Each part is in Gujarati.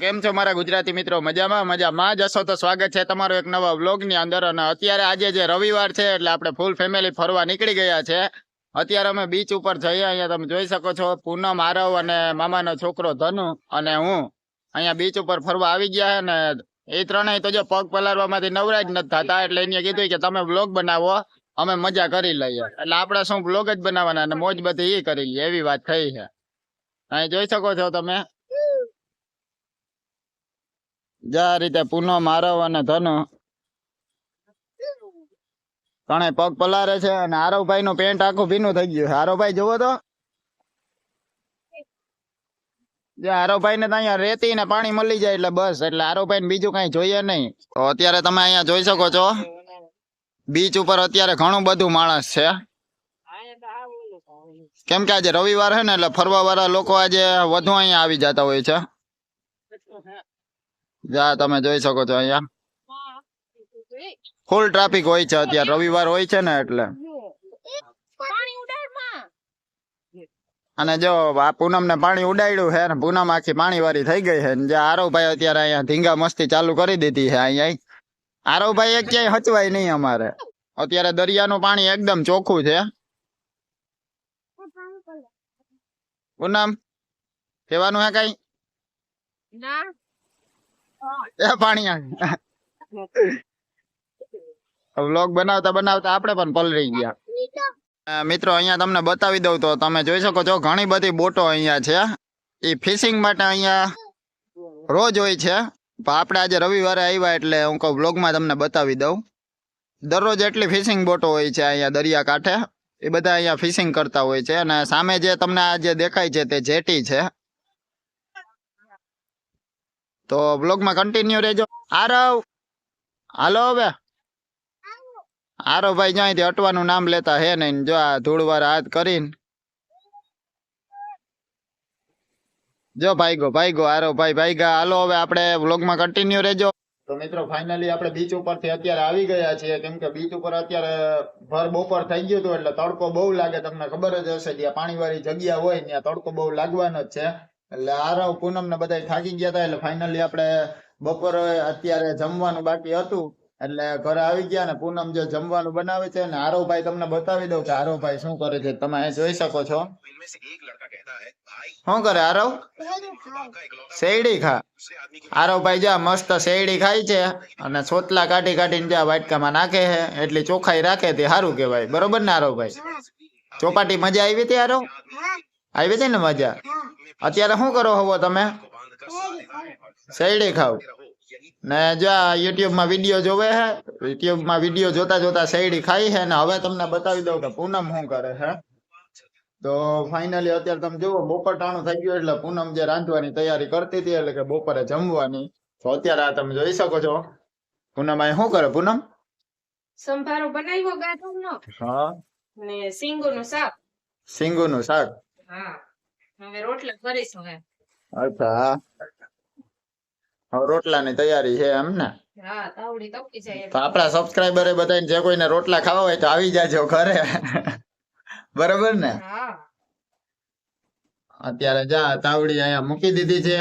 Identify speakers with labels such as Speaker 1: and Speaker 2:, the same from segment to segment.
Speaker 1: કેમ છો મારા ગુજરાતી મિત્રો? મજામાં? મજામાં. જ હશો તો સ્વાગત છે તમારો એક નવા વ્લોગની અંદર. અને અત્યારે આજે જે રવિવાર છે એટલે આપણે ફૂલ ફેમિલી ફરવા નીકળી ગયા છે. અત્યારે અમે બીચ ઉપર જઈએ. અહીંયા તમે જોઈ શકો છો પૂનમ, આરવ અને મામાનો છોકરો ધનુ અને હું અહીંયા બીચ ઉપર ફરવા આવી ગયા છે. ને એ ત્રણેય તો જો પગ પલારવામાંથી નવરા જ નથી થતા. એટલે એને કીધું કે તમે વ્લોગ બનાવો. અમે મજા કરી લઈએ. એટલે આપણે શું વ્લોગ જ બનાવવાના અને મોજ બધી એ કરી લઈએ. એવી વાત થઈ છે. અહીં જોઈ શકો છો તમે. જે રીતે પુનો મારવ અને ધનુ. ત્રણેય પગ પલારે છે અને આરવભાઈ નું પેન્ટ આખું ભીનું થઈ ગયું આરવભાઈ જોવો તો. જે આરવભાઈ ને તો અહીંયા રેતી ને પાણી મળી જાય એટલે બસ, એટલે આરવભાઈ ને બીજું કઈ જોઈએ નહીં. તો અત્યારે તમે અહીંયા જોઈ શકો છો. બીચ ઉપર અત્યારે ઘણું બધું માણસ છે. કેમ કે આજે રવિવાર છે ને, એટલે ફરવા વાળા લોકો આજે વધુ અહીંયા આવી જતા હોય છે. જા તમે જોઈ શકો છો અહીંયા. ફૂલ ટ્રાફિક હોય છે અત્યારે. રવિવાર હોય છે ને એટલે. અને જો આ પૂનમ ને પાણી ઉડાડ્યું છે ને પૂનમ આખી પાણી વાળી થઈ ગઈ છે ને જે આરવભાઈ અત્યારે અહીંયા ધીંગા મસ્તી ચાલુ કરી દીધી છે અહીંયા આરવભાઈ એક ક્યાંય હચવાય નહીં અમારે. અત્યારે દરિયાનું પાણી એકદમ ચોખ્ખું છે. પૂનમ કહેવાનું હે કઈ? એ પાણી વ્લોગ બનાવતા બનાવતા આપણે પણ પલરી ગયા. મિત્રો અહીંયા તમને બતાવી દઉં તો તમે જોઈ શકો છો ઘણી બધી બોટો અહીંયા છે. એ ફિશિંગ માટે અહીંયા રોજ હોય છે. પણ આપણે આજે રવિવારે આવ્યા એટલે હું કહું વ્લોગમાં તમને બતાવી દઉં. દરરોજ એટલી ફિશિંગ બોટો હોય છે અહીંયા દરિયા કાંઠે. એ બધા અહીંયા ફિશિંગ કરતા હોય છે. અને સામે જે તમને આ જે દેખાય છે તે જેટી છે. તો બ્લોગમાં કન્ટિન્યુ રહેજો. આરવ. હાલો હવે. આરવ ભાઈ જ્યાંથી હટવાનું નામ લેતા હે નહીં. જો આ ધૂળવાર હાથ કરીને. જો ભાઈગો ભાઈગો, આરવ ભાઈ ભાઈગા. હાલો હવે આપણે બ્લોગમાં કન્ટિન્યુ રહેજો. તો મિત્રો ફાઇનલી આપણે બીચ ઉપરથી અત્યારે આવી ગયા છીએ. કેમ કે બીચ ઉપર અત્યારે ભર બપોર થઈ ગયું હતું એટલે તડકો બહુ લાગે. તમને ખબર જ હશે, જ્યાં પાણીવાળી જગ્યા હોય, ત્યાં તડકો બહુ લાગવાનો જ છે. એટલે આરવ પૂનમ ને બધા થાકી ગયા હતા એટલે ફાઇનલી આપણે બપોરે અત્યારે જમવાનું બાકી હતું. એટલે ઘરે આવી ગયા ને પૂનમ જો જમવાનું બનાવે છે ને આરવભાઈ તમને બતાવી દઉં કે આરવભાઈ શું કરે છે. તમે જોઈ શકો છો. શું કરે આરવ શેરડી ખા. આરવભાઈ જા મસ્ત શેરડી ખાય છે અને છોતલા કાઢી કાઢીને જ્યાં વાટકામાં નાખે છે. એટલી ચોખાઈ રાખે તે સારું કેવાય બરોબર ને આરવભાઈ ચોપાટી મજા આવી હતી આરવ આવી હતી ને મજા? અત્યારે શું કરો હવો તમે? શેરડી ખાવ. ને જો આ યુટ્યુબમાં વીડિયો જોવે હે યુટ્યુબમાં વીડિયો જોતા જોતા શેરડી ખાઈ હે ને હવે તમને બતાવી દઉં કે પૂનમ શું કરે હે. તો ફાઇનલી અત્યારે તમે જુઓ બપોર ટાણું થઈ ગયું એટલે પૂનમ જે રાંધવાની તૈયારી કરતી હતી એટલે કે બપોરે જમવાની. તો અત્યારે આ તમે જોઈ શકો છો. પૂનમ અહીં શું કરે પૂનમ?
Speaker 2: સંભારો બનાવ્યો ગાજરનો
Speaker 1: હા.
Speaker 2: ને સિંગોનું શાક.
Speaker 1: સિંગોનું શાક.
Speaker 2: હા. હવે રોટલા કરીશું હવે.
Speaker 1: અચ્છા હવે રોટલાની તૈયારી છે એમ ને?
Speaker 2: હા તાવડી તપી જાય
Speaker 1: તો આપણા સબસ્ક્રાઈબરે બધાને જે કોઈને રોટલા ખાવા હોય તો આવી જાજો ઘરે. બરોબર ને?
Speaker 2: હા.
Speaker 1: અત્યારે જા તાવડી અહીંયા મૂકી દીધી છે.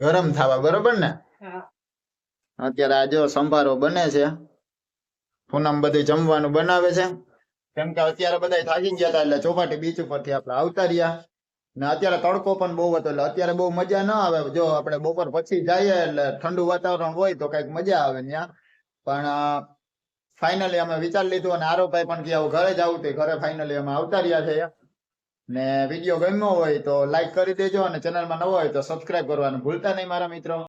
Speaker 1: ગરમ થવા બરોબર ને? અત્યારે આ જો સંભારો બને છે. પૂનમ બધું જમવાનું બનાવે છે. કેમ કે અત્યારે બધા થાકી ગયા હતા એટલે ચોપાટી બીચ ઉપરથી આપણે આવતા રહ્યા. ને અત્યારે તડકો પણ બહુ હતો એટલે અત્યારે બહુ મજા ના આવે. જો આપણે બપોર પછી જઈએ એટલે ઠંડુ વાતાવરણ હોય તો કંઈક મજા આવે ત્યાં. પણ ફાઇનલી અમે વિચારી લીધું અને આરોભાઈ પણ કે ઘરે જ આવું ઘરે ફાઇનલી અમે આવતા રહ્યા છે ને વીડિયો ગમ્યો હોય તો લાઈક કરી દેજો અને ચેનલમાં નવો હોય તો સબસ્ક્રાઇબ કરવાનું ભૂલતા નહીં મારા મિત્રો.